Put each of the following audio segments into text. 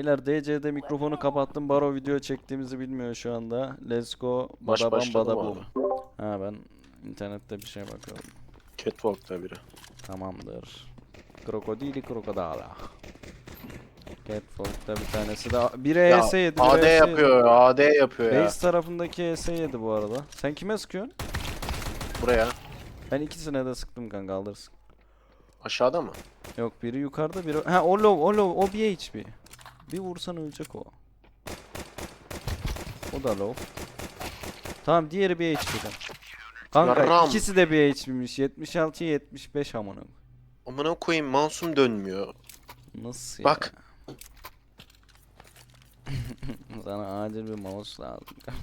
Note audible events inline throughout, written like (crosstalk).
Beyler DC'de mikrofonu kapattım. Baro video çektiğimizi bilmiyor şu anda. Let's go. Baş Badabam başladı mı badabum. Ha ben internette bir şey bakıyorum. Catwalk'ta biri. Tamamdır. Krokodili krokodala. Catwalk'ta bir tanesi de biri ES yedi. biri AD ES yedi. yapıyor, AD yapıyor ya. Base tarafındaki ES yedi bu arada. Sen kime sıkıyorsun? Buraya. Ben ikisine de sıktım kanka alırsın. Aşağıda mı? Yok biri yukarıda biri... Ha o low o low o bir HP. Bir vursan ölecek o. O da low. Tamam diğeri bir HP'den. Kanka Yarram. ikisi de bir HP'miş. 76 75 amına. Amına koyayım mouse'um dönmüyor. Nasıl Bak. ya? (laughs) Sana acil bir mouse lazım. (laughs)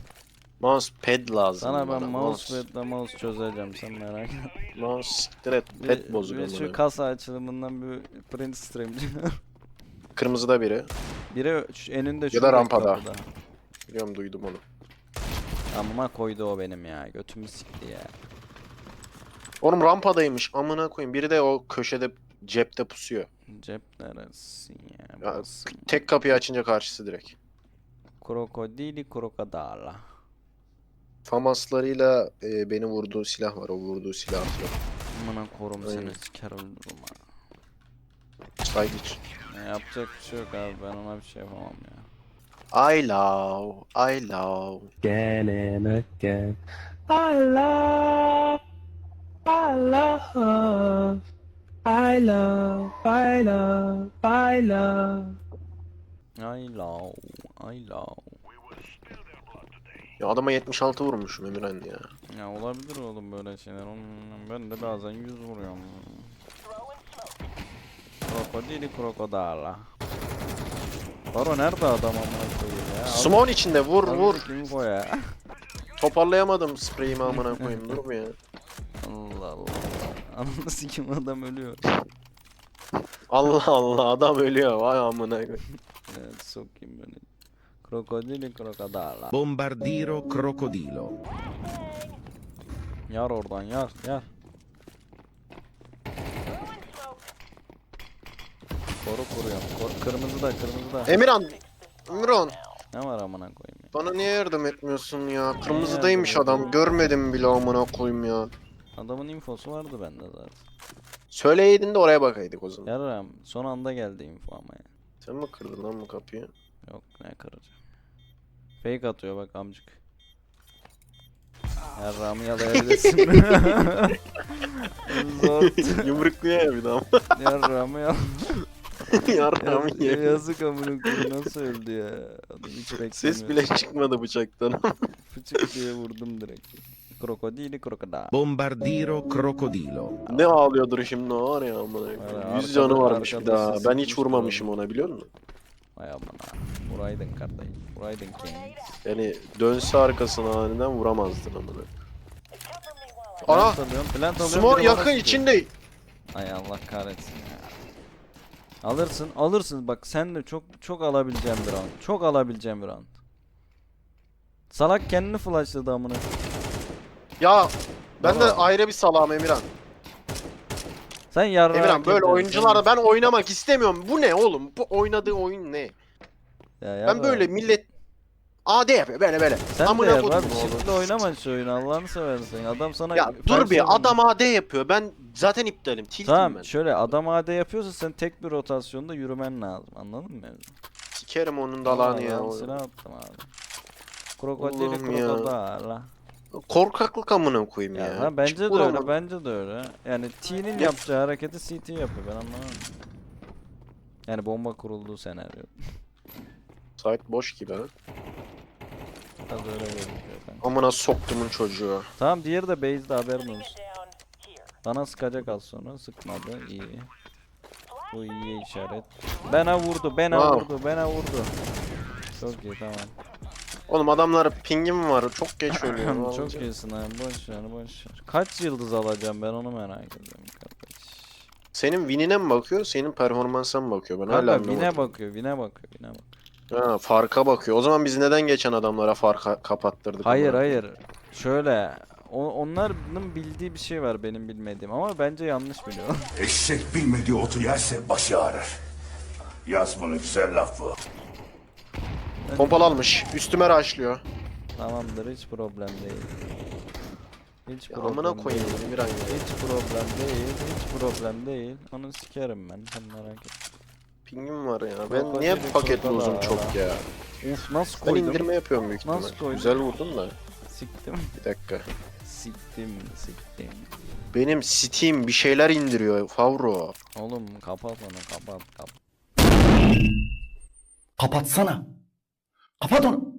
Mouse pad lazım Sana bana. ben mouse ve mouse çözeceğim sen merak etme. Mouse siktir et. Pad bozuk bir amına. şu kasa açılımından bir print streamci. Kırmızıda biri. Biri şu eninde da şurada rampada. kapıda. Biliyorum duydum onu. Amma koydu o benim ya. Götümü sikti ya. Oğlum rampadaymış amına koyayım. Biri de o köşede cepte pusuyor. Cep neresi ya? Ya, Burası mı? Tek kapıyı açınca karşısı direkt. Krokodili krokodala. Famaslarıyla e, beni vurduğu silah var. O vurduğu silah atıyor. Amına korum Aynen. seni siker ha. Side iç. Ne yapacak bir şey yok abi ben ona bir şey yapamam ya. I love, I love. again and again. I love, I love, I love, I love, I love. I love, I love. Ya adama 76 vurmuşum Emirhan ya. Ya olabilir oğlum böyle şeyler. Onun- Ben de bazen 100 vuruyorum. Krokodili krokodala. Baro nerede adam amına koyayım ya? Al- Smon içinde vur al vur. bir info ya. (laughs) Toparlayamadım spreyimi amına koyayım. Dur mu ya? Allah Allah. Ananı sikim adam ölüyor. Allah Allah adam ölüyor. Vay amına koyayım. Evet sokayım beni. Krokodili krokodala. Bombardiro crocodilo. Yar oradan yar yar. Koru kuruyorum. Kor kırmızı da kırmızı da. Emirhan. Emirhan. Ne var amına koyayım ya. Bana niye yardım etmiyorsun ya? Kırmızıdaymış yardım adam. Görmedim bile amına koyayım ya. Adamın infosu vardı bende zaten. Söyleyeydin de oraya bakaydık o zaman. Yarram son anda geldi info ama ya. Sen mi kırdın lan bu kapıyı? Yok ne kıracağım. Fake atıyor bak amcık. Yarramı yalayabilirsin. (laughs) (laughs) Zor. Yumrukluyor ya bir daha. Yarramı yal. Yarram (laughs) Ya, ye. yazık amına koyayım nasıl öldü ya. Adam hiç beklemiyor. Ses bile çıkmadı bıçaktan. (laughs) Fıçık diye vurdum direkt. Krokodili krokodil. Bombardiro crocodilo. ne ağlıyordur şimdi o var ya amına koyayım. Yüz arkada- canı varmış bir arkada daha. sesi Ben hiç gitmiş vurmamışım ona biliyor musun? Vay amına. Vuraydın kardeşim. Vuraydın king. Yani dönse arkasına aniden vuramazdın amına. Ana! Plant alıyorum. Plant alıyorum. Smor biri bana yakın sıkıyor. içinde. Ay Allah kahretsin ya. Alırsın, alırsın. Bak sen de çok çok alabileceğim bir round. Çok alabileceğim bir round. Salak kendini flashladı amına. Ya ben de Baba. ayrı bir salam Emirhan. Sen yarrağı Emirhan böyle ediyorsun. oyuncularla ben oynamak istemiyorum. Bu ne oğlum? Bu oynadığı oyun ne? Ya Ben böyle millet AD yapıyor böyle böyle. Sen Amına de yap kodum abi. oğlum. Shift'le oynama şu oyunu. Allah'ını seversen. Adam sana Ya dur bir adam AD yapıyor. Ben zaten iptalim. Tiltim Tamam ben. şöyle adam AD yapıyorsa sen tek bir rotasyonda yürümen lazım. Anladın mı? Sikerim onun dalağını ya. Allah'ın silah attım abi. Krokodili Allah'ım ya. krokodala. Korkaklık amına koyayım Ya, ya. ha, bence Hiç de öyle, vuramadım. bence de öyle. Yani T'nin Ya- yapacağı hareketi CT yapıyor ben anlamam. Yani bomba kurulduğu senaryo. Site boş gibi ha. Biraz öyle gözüküyor kanka. Amına soktumun çocuğu. Tamam diğeri de base'de haberin olsun. Bana sıkacak az sonra sıkmadı iyi. Bu iyi işaret. Bana vurdu, bana Wow. vurdu, bana vurdu. Çok iyi tamam. Oğlum adamlar pingim var. Çok geç ölüyor. (laughs) Çok iyisin abi boş ver boş ver. Kaç yıldız alacağım ben onu merak ediyorum kardeş. Senin winine mi bakıyor, senin performansa mı bakıyor? Ben hala Kanka anlamadım. vine bakıyor, vine bakıyor, vine bakıyor. Ha, farka bakıyor. O zaman biz neden geçen adamlara farka kapattırdık? Hayır amına hayır. Şöyle o, onların bildiği bir şey var benim bilmediğim ama bence yanlış biliyor. (laughs) Eşek bilmediği otu yerse başı ağrır. Yaz bunu güzel laf bu. Pompalı almış. Üstüme raşlıyor. Tamamdır hiç problem değil. Hiç Ya problem amına koyayım değil. Emirhan ya. Hiç problem değil, hiç problem değil. Onu sikerim ben, sen merak etme. Pingim var ya. Yok, Ben niye hadi paket lozum ya. çok ya. Uf nasıl Ben koydum? indirme yapıyorum büyük Nasıl ihtimal. koydun? Güzel vurdun da. Siktim, Bir dakika. siktim, siktim. Benim Steam bir şeyler indiriyor Favro. Oğlum kapat onu, kapat, kapat. Kapatsana. Kapat onu.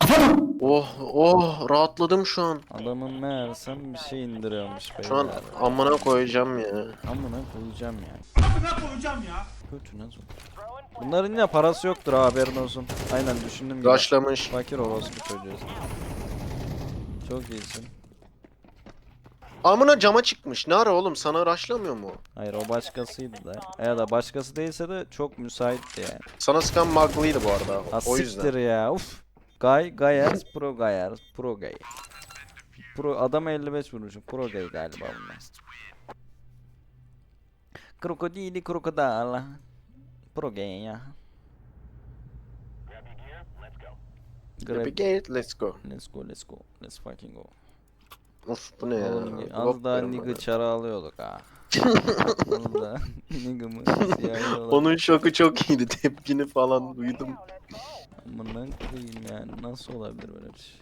Kapat onu. Oh oh rahatladım şu an. Adamın meğersem bir şey indiriyormuş beyler. Şu an amına koyacağım ya. Amına koyacağım ya. Ya. Kötü nasıl? Bunların yine parası yoktur ha, haberin olsun. Aynen düşündüm gibi. Raşlamış. Fakir orospu çocuğu. Çok iyisin. Amına cama çıkmış. Ne ara oğlum sana raşlamıyor mu? Hayır o başkasıydı da. Ya da başkası değilse de çok müsaitti yani. Sana sıkan Muggly'ydi bu arada. Ha o siktir yüzden. ya. Uf. Gay Gayers Pro Gayers Pro Gay. Pro adam 55 vuruşum. Pro Gay galiba bunlar. Krokodili krokodala. Pro Gay ya. Grab. Navigate, let's go. Let's go let's go. Let's fucking go. Of bu ne ya? Oğlum, (laughs) az daha nigga çara alıyorduk ha. nigga'mı siyahi olarak. Onun şoku çok iyiydi. Tepkini falan duydum. Amına koyayım yani nasıl olabilir böyle bir şey?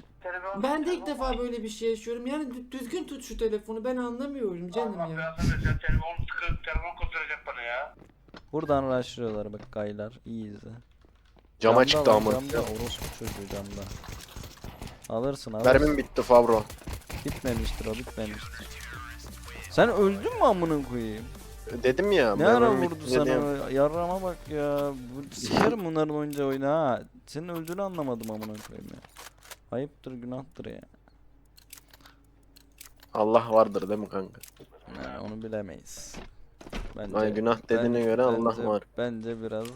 Ben de ilk defa böyle bir şey yaşıyorum. Yani dü- düzgün tut şu telefonu. Ben anlamıyorum canım ya. telefon telefon kurtaracak bana ya. Buradan rushlıyorlar bak gaylar iyi izle. Cama çıktı lan, ama. Camda orospu çocuğu camda. Alırsın alırsın. Mermim bitti Favro. Bitmemiştir o bitmemiştir. Sen öldün mü amına koyayım? Dedim ya. Ne ara vurdu sana? dedim. Yarrama bak ya. Bu- Sikerim bunların oyuncağı oyunu ha. Senin öldüğünü anlamadım amına koyayım ya. Ayıptır günahtır ya. Allah vardır değil mi kanka? Yani onu bilemeyiz. Bence, Ay günah dediğine ben- göre Allah bence- var. Bence biraz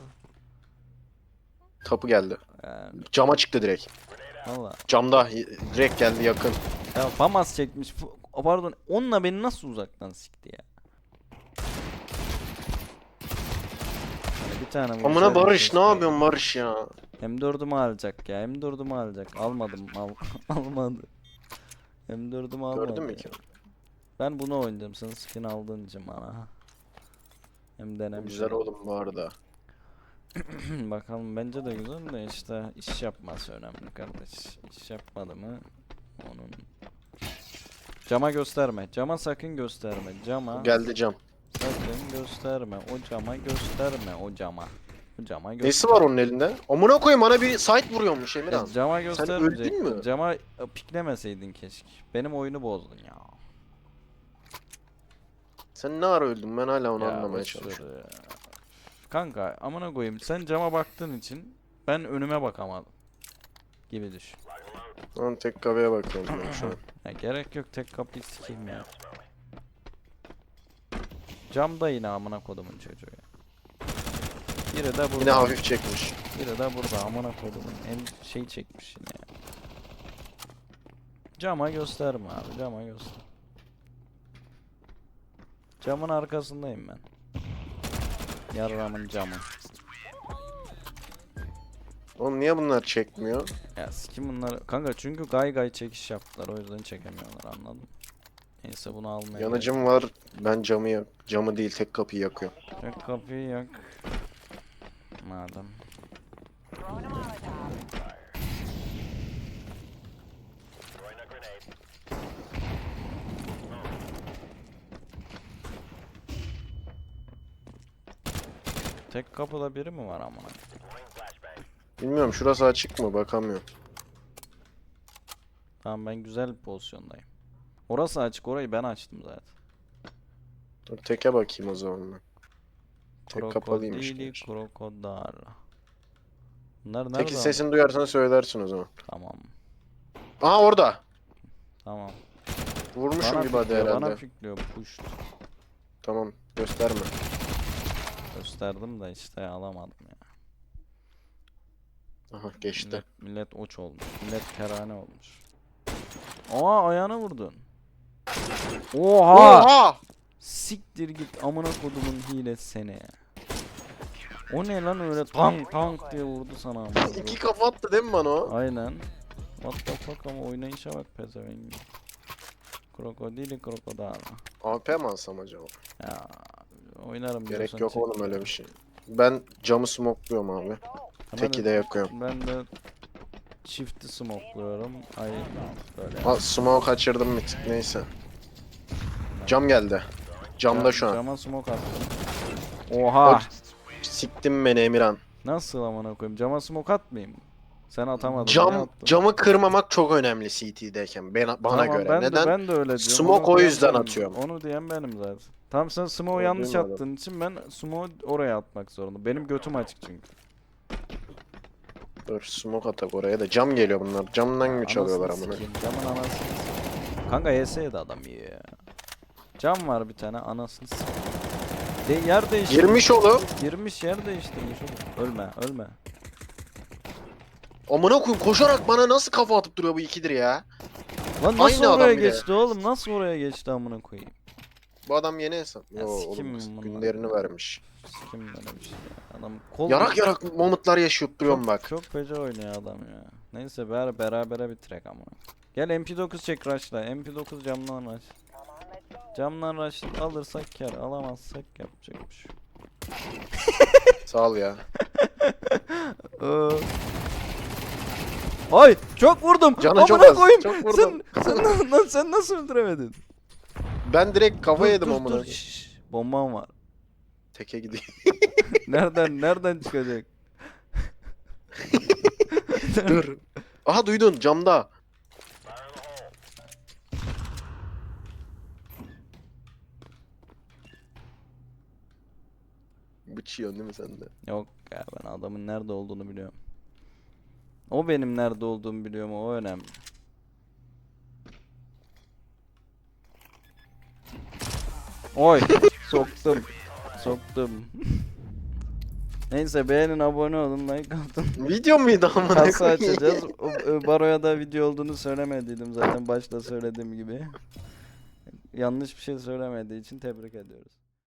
Tapu geldi. yani Cama çıktı direkt. valla. Camda y- direkt geldi yakın. Ya Famas çekmiş. Fu- Pardon onunla beni nasıl uzaktan sikti ya? Hani bir tane Amına vursaydım Barış keşke. ne yapıyorsun Barış ya? M4'ümü alacak ya. M4'ümü alacak. Almadım. Al (laughs) almadı. M4'ümü almadı. Gördün mü ya. ki? Ben bunu oynayacağım. Sen skin için bana. Hem denemiş. Güzel oğlum bu arada. (clears throat) Bakalım bence de güzel de işte iş yapması önemli kardeş. İş yapmadı mı onun Cama gösterme. Cama sakın gösterme. Cama Geldi cam. sakın gösterme. O cama gösterme. O cama. O cama gösterme. Nesi var onun elinde? Amına koyayım bana bir site vuruyormuş Emirhan. Cama öldün göstermeyecektin. mü? Cama e, piklemeseydin keşke. Benim oyunu bozdun ya. Sen ne ara öldün ben hala onu Ya anlamaya boş ver çalışıyorum. ya. Kanka amına koyayım sen cama baktığın için ben önüme bakamadım. Gibi düşün. Lan tek kafaya bakıyorum ben şu an. (clears throat) Ya gerek yok tek kapıyı sikeyim ya. Camda yine amına kodumun çocuğu ya. Biri de burada. Yine hafif çekmiş. Biri de burada amına kodumun en şey çekmiş yine ya. Cama gösterme abi cama göster. Camın arkasındayım ben. Yarramın camı. Oğlum niye bunlar çekmiyor? Ya sikim bunları. Kanka çünkü gay gay çekiş yaptılar o yüzden çekemiyorlar anladın mı? Neyse bunu almaya Yanıcım var. Ben camı yak. Camı değil tek kapıyı yakıyorum. Yak kapıyı yak. Madem. Tek kapıda biri mi var amına? Bilmiyorum şurası açık mı bakamıyorum. Tamam ben güzel bir pozisyondayım. Orası açık orayı ben açtım zaten. Dur teke bakayım o zaman ben. Tek kapalıymış. Krokodili gerçi. Bunlar nerede? Teki sesini duyarsan söylersin o zaman. Tamam. Aha orada. Tamam. Vurmuşum Bana body fikliyor, herhalde. bana fikliyor. Push. Tamam gösterme. Gösterdim de işte alamadım ya. Aha geçti. Millet, millet oç olmuş. Millet kerane olmuş. Aa ayağına vurdun. Oha! Oha! Siktir git amına kodumun hile seni. O ne lan öyle tank tank diye vurdu sana ama. İki kafa attı değil mi bana o? Aynen. What the fuck ama oynayışa bak pezevenk. Krokodili krokodil. AP mi alsam acaba? Ya oynarım Gerek diyorsan yok çek. oğlum öyle bir şey. Ben camı smokluyorum abi. Hemen Teki de yakıyorum. Ben de çifti smokluyorum. Ay böyle. Ha smoke kaçırdım bir tık neyse. Cam geldi. Camda şu an. Cama smoke attım. Oha. Siktim beni Emirhan. Nasıl amına koyayım? Cama smoke atmayayım. Sen atamadın. Cam camı kırmamak çok önemli CT'deyken ben, bana Tamam, göre. Ben Neden? De, ben de öyle diyorum. Smoke Onu o yüzden benim. atıyorum. Onu diyen benim zaten. Tamam sen smoke'u yanlış attığın için ben smoke'u oraya atmak zorunda. Benim götüm açık çünkü. Dur smoke atak oraya da cam geliyor bunlar. Camdan güç alıyorlar amına. Camın anasını. Kanka YS'ye de adam iyi ya. Cam var bir tane anasını. De yer değiştirmiş. Girmiş oğlum. Girmiş yer değiştirmiş oğlum. Ölme ölme. Amına koyayım koşarak bana nasıl kafa atıp duruyor bu ikidir ya. Lan nasıl Aynı adam oraya geçti oğlum? Nasıl oraya geçti amına koyayım? Bu adam yeni hesap. Ya Yo, sikim oğlum bunlar. günlerini vermiş. Kim böyle bir şey ya. Adam kol Yarak yarak momutlar yaşayıp duruyorum bak. Çok feci oynuyor adam ya. Neyse ber berabere bitirek ama. Gel MP9 çek rush'la. MP9 camdan rush. Camdan rush alırsak kar, alamazsak yapacak bir şey. yok. (laughs) Sağ ol ya. (laughs) Ee, Ay çok vurdum. Canı çok Amına az, koyayım. çok vurdum. Sen, sen, na- na- sen nasıl öldüremedin? Ben direkt kafa yedim dur, amına. dur, şşş, Bombam var. Teke gidiyor. (laughs) Nereden nereden çıkacak? (laughs) Dur. Aha duydun camda. Bıçıyorsun değil mi sen de? Yok ya ben adamın nerede olduğunu biliyorum. O benim nerede olduğumu biliyor mu? O önemli. Oy soktum. Soktum. Neyse beğenin abone olun like atın. Video muydu amına Kasa koyayım? açacağız. O, e, Baro'ya da video olduğunu söylemediydim zaten başta söylediğim gibi. Yanlış bir şey söylemediği için tebrik ediyoruz.